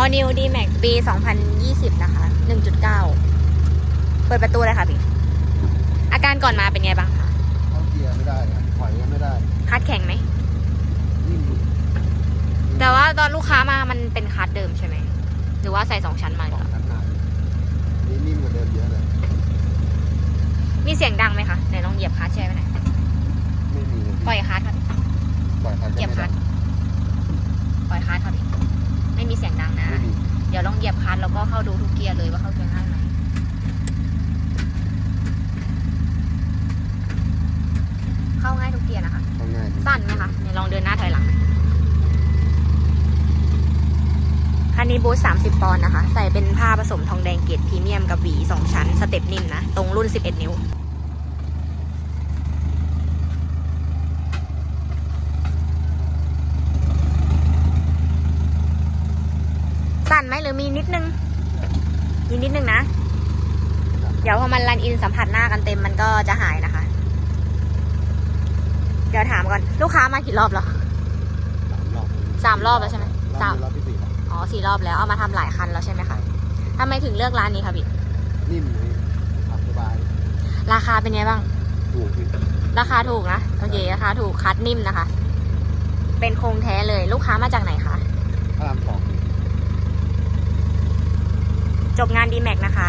All New D Max ปี 2020 นะคะ 1.9 เปิดประตูเลยค่ะพี่ อาการก่อนมาเป็นไงบ้างคะเข้าเกียร์ไม่ได้ครับถอยก็ไม่ได้คัดแข็งไหม นิ่มแต่ว่าตอนลูกค้ามามันเป็นคัดเดิมใช่ไหม หรือว่าใส่สองชั้นมาสเหรองอชั้นหนานี่นิ่มกว่าเดิมเยอะเลย มีเสียงดังไหมคะไหนลองเหยียบคัดแช่ไปไหนอย ไม่มีเลย ปล่อยคัดค่ะ ปล่อยคัน เหยียบ ไม่ คั ได้ ดปล่อยคัดค่ะพี่ ไม่มีเสียงดังนะ ไม่มีเดี๋ยวลองเหยียบคัดแล้วก็เข้าดูทุกเกียร์เลยว่าเข้าเกียร์ง่ายไหมเข้าง่ายทุกเกียร์นะคะ เข้าง่ายดีสั้นไหมคะเนี่ยลองเดินหน้าถอยหลัง คันนี้บูธ30ปอนด์นะคะ ใส่เป็นผ้าผสมทองแดงเกรดพรีเมียมกับหวี2ชั้น สเต็ปนิ่มนะ ตรงรุ่น11นิ้ว สั้นไหมหรือมีนิดนึงมีนิดนึงนะ เดี๋ยวพอมันรันอินสัมผัสหน้ากันเต็มมันก็จะหายนะคะ เดี๋ยวถามก่อน ลูกค้ามากี่รอบแล้วสามรอบสามรอบแล้วใช่ไหมรอบสามนี้รอบที่สี่แล้วอ๋อสี่รอบแล้วเอามาทำหลายคันแล้วใช่ไหมคะทำไมถึงเลือกร้านนี้คะพี่นิ่มเลยขับสบาย ราคาเป็นไงบ้าง ถูกพี่ราคาถูกนะ โอเค ราคาถูกคัดนิ่มนะคะ เป็นโครงแท้เลย ลูกค้ามาจากไหนคะพระรามสอง จบงานดีแม็กนะคะ